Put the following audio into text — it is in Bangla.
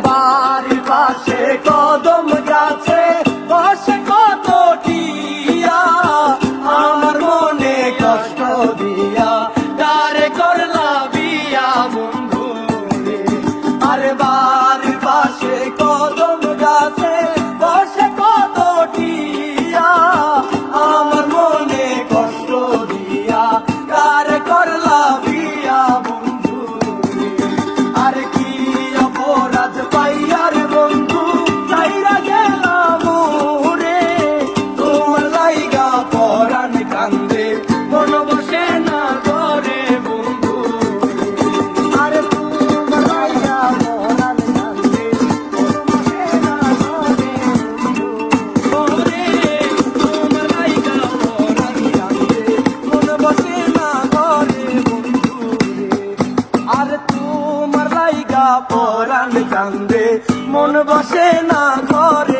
বাড়ির পাশে কদম গাছে বসে কত টিয়া? আমার মনে কষ্ট দিয়া তারে করলা বিয়া বন্ধু আরে বাড়ির পাশে কদম গাছে পরাণ কান্দে। মন বসে না ঘরে